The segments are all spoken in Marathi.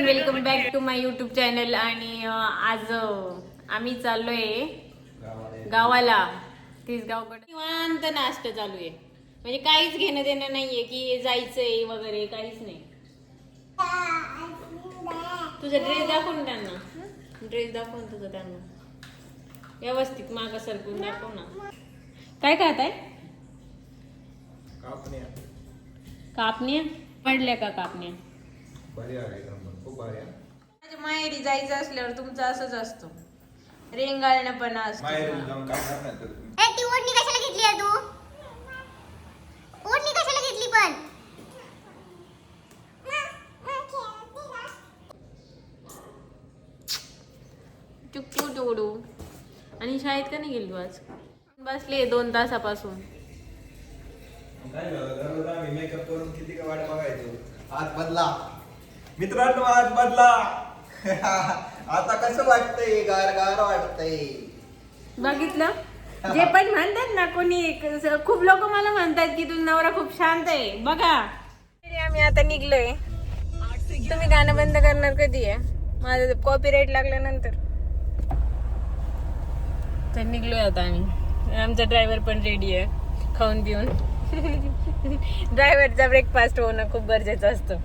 Welcome back to my YouTube channel आणि आज आम्ही चाललोय गावाला. तीच गावकडे निवांत नाश्ता चालू आहे म्हणजे काहीच घेणं देणं नाहीये की जायचंय वगैरे काहीच नाही. तुझा ड्रेस दाखवून त्यांना ड्रेस दाखवून तुझं तुझा त्यांना. व्यवस्थित माग सरकून दाखव ना. काय खात आहे कापण्या. कापण्या? पडल्या का कापण्या? आहे खूप माहेरी जायचं असल्यावर तुमचं असंच असतं. रेंगाळणं पण माहेर असतं जाऊन काय करणार तर तुम्ही? ए, ती ओढणी कशाला घेतली आहे तू? ओढणी कशाला घेतली पण? आणि शाळेत का नाही गेली तू आज? बसले दोन तासापासून. मग काय दररोज आम्ही मेकअप करून किती का वाट बघायचो? हात बदला. मित्रांनो हात बदला. आता कसं वाटतंय? गार गार वाटतंय. बघितलं? जे पण म्हणतात ना कोणी क- खूप लोक मला म्हणतात की तुझा नवरा खूप शांत आहे. बघा. आम्ही आता निघलोय. तुम्ही गाणं बंद करणार कधी आहे? माझं कॉपीराईट लागल्यानंतर. तर निघलोय आता आम्ही. आमचा ड्रायव्हर पण रेडी आहे. खाऊन पिऊन. ड्रायव्हरचा ब्रेकफास्ट होणं खूप गरजेचं असतं.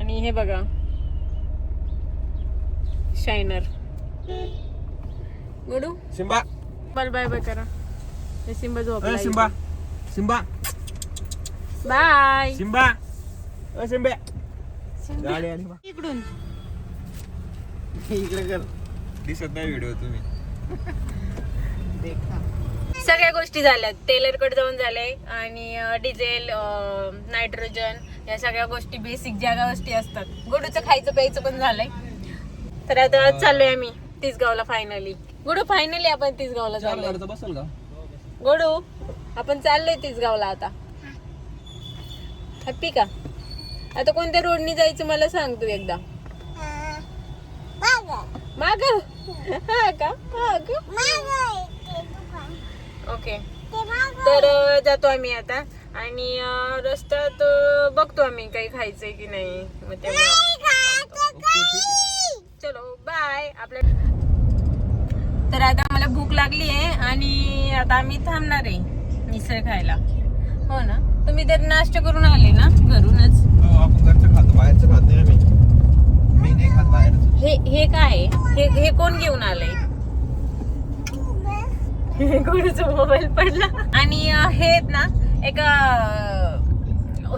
आणि हे बघा. शायनर गुडू? सिंबा. बाय बाय बाय करा. हे सिंबा अ झोपला सिंबा. सिंबा. Bye Simba. अ सिंबे. गाडी आली बा. इकडून. इकडे कर. दिसत नाही व्हिडिओ तुम्ही. सगळ्या गोष्टी झाल्यात. टेलरकडे जाऊन झालंय आणि डिझेल नायट्रोजन या सगळ्या गोष्टी बेसिक ज्या गोष्टी असतात. गुडूचं खायचं प्यायचं पण झालंय. तर आता आज चाललोय आम्ही तिसगावला फायनली गुडू फायनली आपण तिसगावला चाललोय. बसल का? गुडू आपण चाललोय तिसगावला आता. हॅपी का? आता कोणत्या रोडनी जायचं मला सांग तू एकदा. माग. हा का? हा का ओके तर जातो आम्ही आता. आणि रस्त्यात बघतो आम्ही काही खायचंय की नाही. मग तेव्हा चलो बाय आपल्या तर आता मला भूक लागली आहे आणि आता आम्ही थांबणार आहे मिसळ खायला. हो ना? तुम्ही तर नाश्ता करून आले ना? घरूनच. हो आपण घरचं खातो बाहेरचं खात नाही आम्ही. मी नाही खात बाहेरचं. हे हे काय आहे? हे हे कोण घेऊन आलंय? गुरुचा मोबाईल पडला. आणि हे आहेत ना एका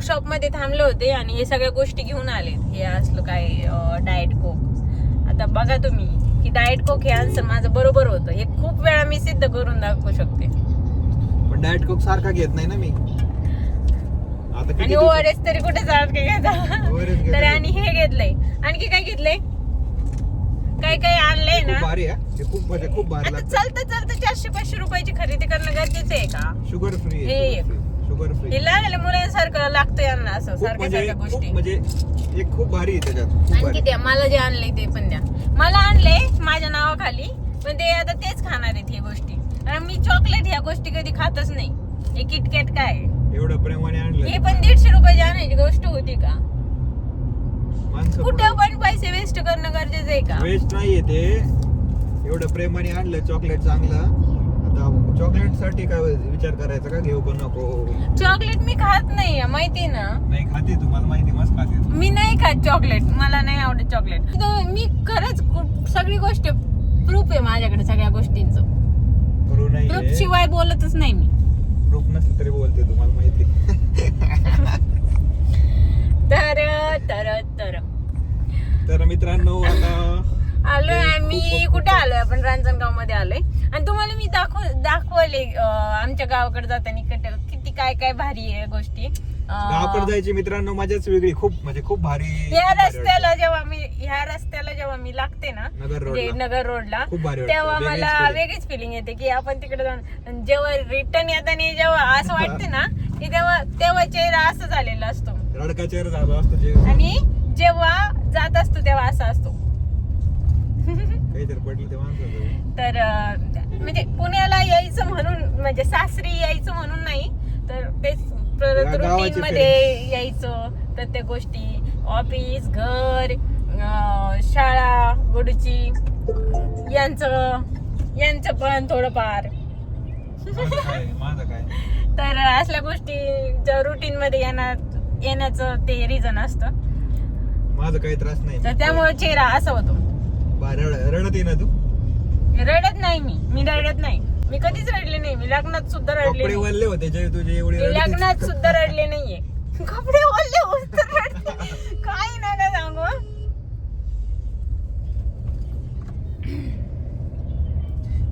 शॉपमध्ये थांबले होते आणि हे सगळ्या गोष्टी घेऊन आले हे असलं काय डाएट कोक आता बघा तुम्ही की डाएट कोक हे आन्सर माझं बरोबर होतं. हे खूप वेळा मी सिद्ध करून दाखवू शकते. पण डाएट कोक सारखा घेत नाही ना मी. आणि ओआरएस तरी कुठे जात काय घेता. तर आणि हे घेतलंय. आणखी काय घेतलंय? काय काय आणलंय खूप ना. भारी आहे. हे खूप म्हणजे खूप भारी आता लागतं. चालतं चालतं चारशे पाचशे रुपयाची खरेदी करणं गरजेचं आहे का? शुगर फ्री हे. एक. शुगर फ्री हे लागले मुलांसारखं लागतं यांना असं खूप सारख्या म्हणजे सारख्या खूप गोष्टी. म्हणजे एक खूप भारी आहे त्याच्यात. खूप आणखी भारी. द्या मला जे आणलंय ते पण द्या. मला आणले माझ्या नावाखाली पण ते आता तेच खाणार आहेत हे गोष्टी. आणि मी चॉकलेट ह्या गोष्टी कधी खातच नाही. हे किटकॅट काय? एवढं प्रेमाने हे आणलं पण दीडशे रुपयाची आणायची गोष्ट होती का? कुठं पण पैसे वेस्ट करणं गरजेचं आहे का? वेस्ट नाहीये ते. एवढं प्रेमाने आणलं चॉकलेट चांगलं. आता चॉकलेटसाठी काय विचार करायचा का? घेऊ का नको. चॉकलेट मी खात नाही माहिती ना? नाही खाते तुम्हाला माहिती मस्त खाते. तू. मी नाही खात चॉकलेट मला नाही आवडत चॉकलेट तो मी खरंच सगळी गोष्ट प्रूफ आहे माझ्याकडे सगळ्या गोष्टींचं. करू प्रूफ नाही शिवाय बोलतच नाही मी. प्रूफ नसलं तरी बोलते तुम्हाला माहिती तर तर तर तर मित्रांनो आता आलोय आम्ही कुठे आलोय आपण रांजणगावमध्ये आलोय आणि तुम्हाला मी दाखव दाखवले आमच्या गावाकडे जाताना कट- किती काय काय भारी आहे गोष्टी गावाकडे जायची मित्रांनो मजाच वेगळी खूप म्हणजे खूप भारी भारी रस्त्याला जेव्हा मी ह्या रस्त्याला जेव्हा मी लागते ना नगर म्हणजे रोडला. नगर रोडला वाटतं. तेव्हा मला. वेगळीच फिलिंग येते की आपण तिकडे जाऊन जेव्हा रिटर्न येताना जेव्हा असं वाटते ना की तेव्हा तेव्हा चेहरा असं झालेला असतो. रडका चेहरा झाला असतो जे आणि जेव्हा जात असतो तेव्हा असा असतो. काहीतरी पडलं तर अं, म्हणजे पुण्याला यायचं म्हणून म्हणजे सासरी यायचं म्हणून नाही तर तेच गावाची रुटीन मध्ये यायचं प्रत्येक गोष्टी. ऑफिस घर अं, शाळा गुडची यांचं यांचं पण थोडंफार. माझं काय? माझं काय? तर असल्या गोष्टी रुटीन मध्ये येणार येण्याचं ते रिझन असतं. माझं काही त्रास नाही. तर त्यामुळे चेहरा असा होतो. बा, रड- रडत ये ना तू. रडत नाही मी. मी रडत नाही. मी कधीच रडले नाही. मी लग्नात सुद्धा रडले कपडे नाही. वल्ले होते जे तुझे एवढे मी रडत लग्नात होती. सुद्धा रडले नाहीये. कपडे ओले रडते. काही नका सांगू हं.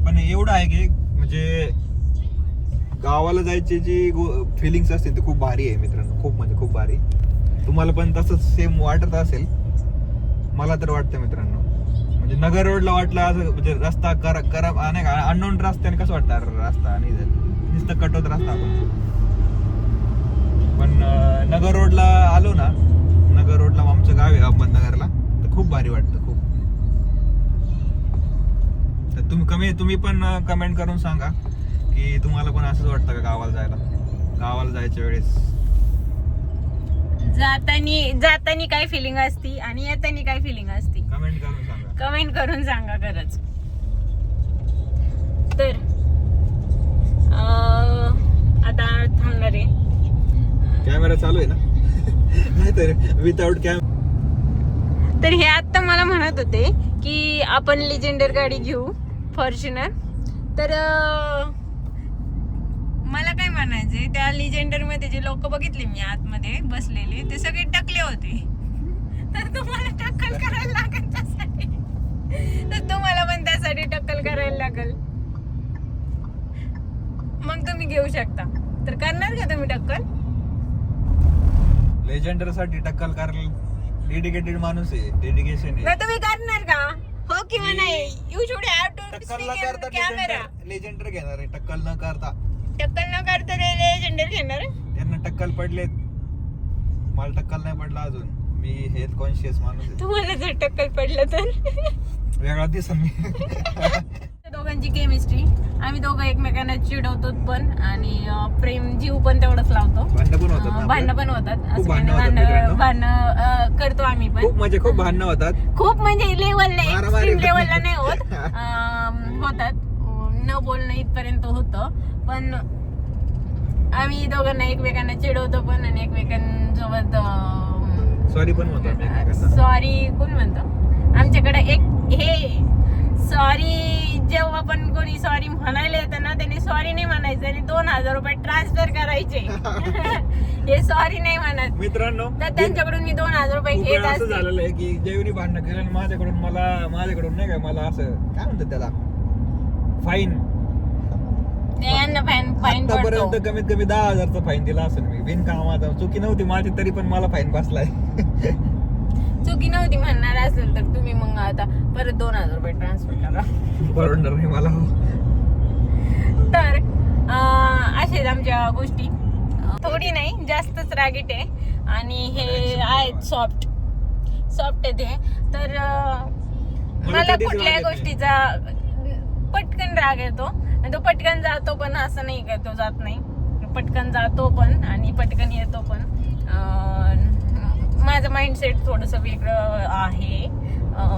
पण एवढं आहे की म्हणजे गावाला जायची जी फिलिंग्स असतील ती खूप भारी आहे मित्रांनो. खूप म्हणजे खूप भारी. तुम्हाला पण तसंच सेम वाटत असेल. मला तर वाटतं मित्रांनो. म्हणजे नगर रोडला वाटलं असं म्हणजे रस्ता करा करा नाही का अननोन रस्त्याने कसं वाटतं? रस्ता आणि जर नुसतं कटवत रस्ता आपण. पण नगर रोडला आलो ना नगर रोडला आमचं गाव आहे अहमदनगरला तर खूप भारी वाटतं खूप. तर तुम्ही कमी तुम्ही पण कमेंट करून सांगा. की तुम्हाला पण असंच वाटतं का गावाला जायला? गावाला जायच्या वेळेस? जातानी जातानी काय फिलिंग असती आणि येतानी काय फिलिंग असती? कमेंट करून सांगा. कमेंट करून सांगा खरंच. तर अं, आता थांबणार आहे. कॅमेरा चालू आहे ना? नाहीतर विदाउट कॅम तर हे आता मला म्हणत होते की आपण लिजेंडर गाडी घेऊ फॉर्च्युनर तर अं, मला काय म्हणायचे त्या लिजेंडरमध्ये जे लोक बघितले मी आतमध्ये बसलेले ते सगळे टकले होते. तर तुम्हाला टक्कल करायला लागेल त्यासाठी. तर तुम्हाला पण त्यासाठी टक्कल करायला लागेल. मग तुम्ही घेऊ शकता. तर करणार का तुम्ही टक्कल? लेजेंडरसाठी टक्कल करायला डेडिकेटेड माणूस आहे डेडिकेशन आहे. तुम्ही करणार का? हो किंवा नाही? यू शुड हॅव टू टक्कल न करता कॅमेरा लेजेंडर घेणार आहे. टक्कल न करता. टक्कल न करता लेजेंडर घेणार? त्यांना टक्कल पडलेत. मला टक्कल नाही पडला अजून. मी हेल्थ कॉन्शियस माणूस आहे. तुम्हाला जर टक्कल पडलं तर? वेगळा दिसन मी. दोघांची केमिस्ट्री आम्ही दोघं एकमेकांना चिडवतो पण आणि अं, प्रेम जीव पण तेवढंच लावतो. भांडणं पण होतात ना अं, आपलं? भांडणं पण होतात. खूप असं काही नाही, भांडणं होतात भांडणं मित्रांनो. भांडणं अं, करतो आम्ही पण. म्हणजे खूप भांडणं होतात. खूप म्हणजे लेवलला मारामारी एक्स्ट्रीम पण लेवलला नाही. नाही होत. अं, होतात. अं, न बोलणं इथपर्यंत होतं. पण आम्ही दोघांना एकमेकांना चिडवतो पण आणि एकमेकांसोबत सॉरी पण एकमेकांना. सॉरी कोण म्हणतो? आमच्याकडे एक हे सॉरी जेव्हा पण कोणी सॉरी म्हणायला येतं ना त्यांनी सॉरी नाही म्हणायचं. आणि दोन हजार रुपये ट्रान्सफर करायचे. हे सॉरी नाही म्हणत. मित्रांनो तर त्यांच्याकडून मी दोन हजार रुपये घेत असं झालेलं आहे की जेवणी भांडणं केलं आणि माझ्याकडून मला माझ्याकडून नाही का मला असं काय म्हणतात त्याला? फाईन यांना फाईन फाईन पडतो. आतापर्यंत कमीत कमी दहा हजारचा फाईन दिला असेल मी. बिनकामाचा चुकी नव्हती माझी तरी पण मला फाईन बसलाय. चुकी नव्हती म्हणणार असेल तर तुम्ही मग आता परत दोन हजार रुपये ट्रान्सफर करा. परवडणार नाही मला. तर अं, असेच आमच्या गोष्टी. थोडी नाही जास्तच रागीट आहे. आणि हे आहेत सॉफ्ट सॉफ्ट आहे ते तर अं, मला मला कधीच कुठल्याही येत गोष्टीचा पटकन राग येतो. आणि तो पटकन जातो पण असं नाही का तो जात नाही. पटकन जातो पण आणि पटकन येतो पण. माझं माइंडसेट थोडस वेगळं आहे.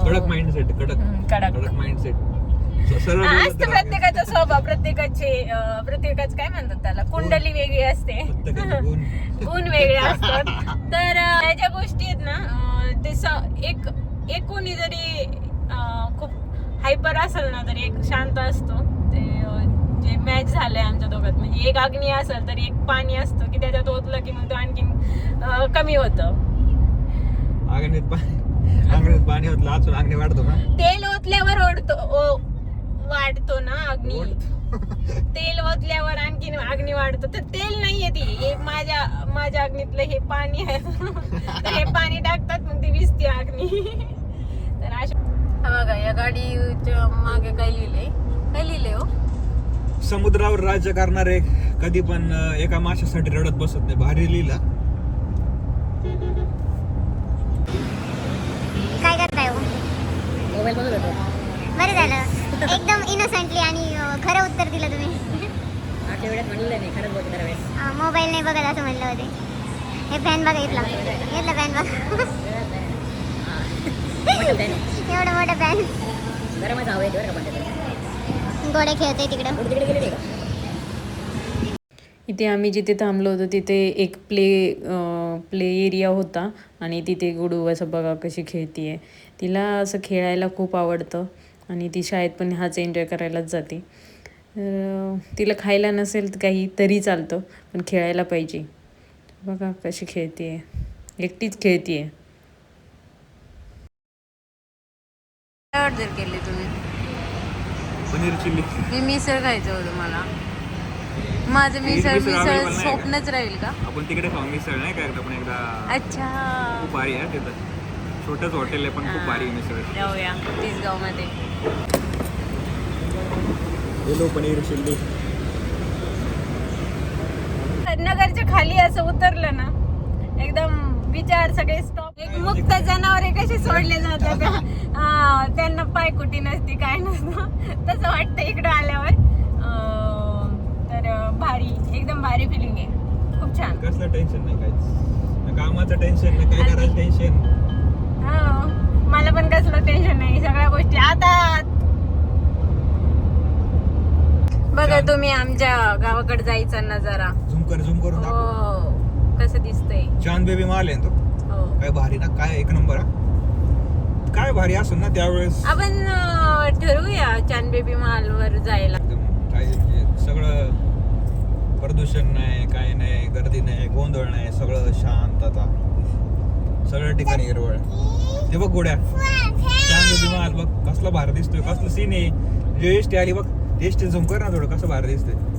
कडक माइंडसेट कडक. कडक. कडक माइंडसेट असतं प्रत्येकाचा स्वभाव प्रत्येकाचे प्रत्येकाचं काय म्हणतात त्याला? कुंडली वेगळी असते. गुण. वेगळे असतात. तर ज्या गोष्टी आहेत ना ते स- एक एक कोणी जरी खूप हायपर असेल ना तरी एक शांत झालंय आमच्या दोघात. म्हणजे एक अग्नी असेल तरी एक पाणी असतं की त्याच्यात ओतलं की मग तो आणखीन कमी होतं. पाणी अंगणीत पाणी होतलं अजून अंगणी वाढतो तेल ओतल्यावर ओढतो वाढतो ना अग्नी. तेल ओतल्यावर आणखीन अग्नी वाढतो. तर तेल नाहीये ती. हे माझ्या माझ्या अग्नीतलं हे पाणी आहे. तर हे पाणी टाकतात मग ती विजते अग्नी. तर अशा हा बघा या गाडीच्या मागे काय लिहिलंय? काय लिहिलंय हो? समुद्रावर राज्य करणारे कधी पण एका माशासाठी रडत बसत नाही. भारी लिहिला काय करताय हो? बरं झालं. एकदम इनोसंटली आणि खरं उत्तर दिलं तुम्ही. मोबाईल नाही बघत असं म्हणलं होते. हे फॅन बघा इथला. इथला फॅन बघा. मोठं fan आहे. एवढं मोठं फॅन गरमच हवं येते बरं का पण त्याचं. गोडे खेळते तिकडं. इथे आम्ही जिथे थांबलो होतो तिथे एक प्ले प्ले एरिया होता आणि तिथे गुडू असं बघा कशी खेळतीये. तिला असं खेळायला खूप आवडतं आणि ती शाळेत पण हाच एन्जॉय करायलाच जाते. तर तिला खायला नसेल तर काही तरी चालतं पण खेळायला पाहिजे. बघा कशी खेळतीये. एकटीच खेळतीये. काय ऑर्डर केली तुम्ही? पनीर चिल्ली मी मिसळ खायचं होतं मला. माझं मिसळ- मिसळ मिसळ available मिसळ नाही का? स्वप्नच राहील का? आपण तिकडे खाऊ मिसळ नाही का एकदा पण एकदा अच्छा. खूप भारी आहे तिथं. छोटंच हॉटेल आहे पण खूप भारी आहे मिसळ. जाऊया तिसगावमध्ये गेलो पनीर चिल्ली. नगरच्या खाली असं उतरलं ना एकदम विचार सगळे स्टॉप एक मुक्त जनावरे कशी सोडले जातात हा, त्यांना पायकुटी नसती काय नसतं. तसं वाटतं इकडं आल्यावर. तर भारी एकदम भारी फिलिंग आहे. खूप छान. कसलं टेन्शन नाही ना कामाचं टेन्शन ना काय करायचं टेन्शन हो मला पण कसलं टेन्शन नाही. सगळ्या गोष्टी आता. बघा तुम्ही आमच्या गावाकडे जायचा नजारा झूम कर झूम करून हो कसं दिसतंय. चांद बेबी ना तो. काय भारी ना काय एक नंबर काय भारी असेल ना त्यावेळेस. आपण अं, ठरवूया चांद बेबी वर जायला. एकदम काय म्हणजे सगळं प्रदूषण नाही काय नाही गर्दी नाही गोंधळ नाही सगळं शांतता सगळ्या ठिकाणी हिरवळ. ते बघ गोड्या चांद बेबी माल बघ कसला भारी दिसतोय कसलं सीन आहे. जे एसटी आली बघ एसटी झूम कर ना थोडं कसं भारी दिसतंय.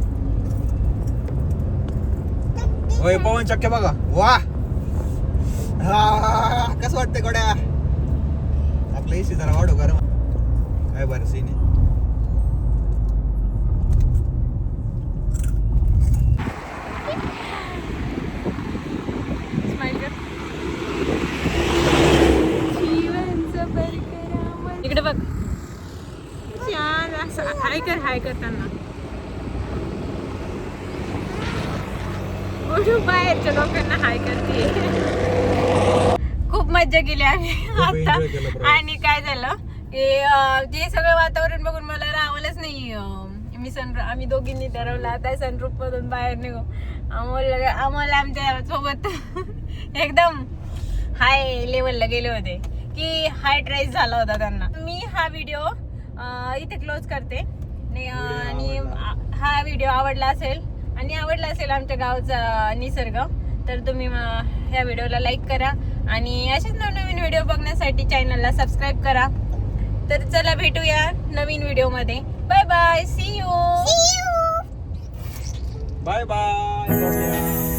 होय पवन चक्के बघा. वा हा कसं वाटतंय गोड्या? आपलं एसी जरा वाढव गरम. काय बरं सीन आहे? इकडे बघ. असं हाय कर हाय करताना. कुठून बाहेरच्या लोकांना हाय मज्जा केली आम्ही आता. आणि काय झालं की ते सगळं वातावरण बघून मला रावलंच नाही मी सन आम्ही दोघींनी ठरवलं आता सनरूप मधून बाहेर निघू. आम्हाला आम्हाला आमच्यासोबत एकदम हाय लेवलला गेले होते की हाय ट्राईस झाला होता त्यांना. मी हा व्हिडिओ इथे क्लोज करते. आणि, हा व्हिडिओ आवडला असेल आणि आवडला असेल आमच्या गावचा निसर्ग तर तुम्ही ह्या व्हिडिओला लाईक करा. आणि असेच नवनवीन व्हिडिओ बघण्यासाठी चॅनलला सबस्क्राईब करा. तर चला भेटूया नवीन व्हिडिओमध्ये bye bye see you bye bye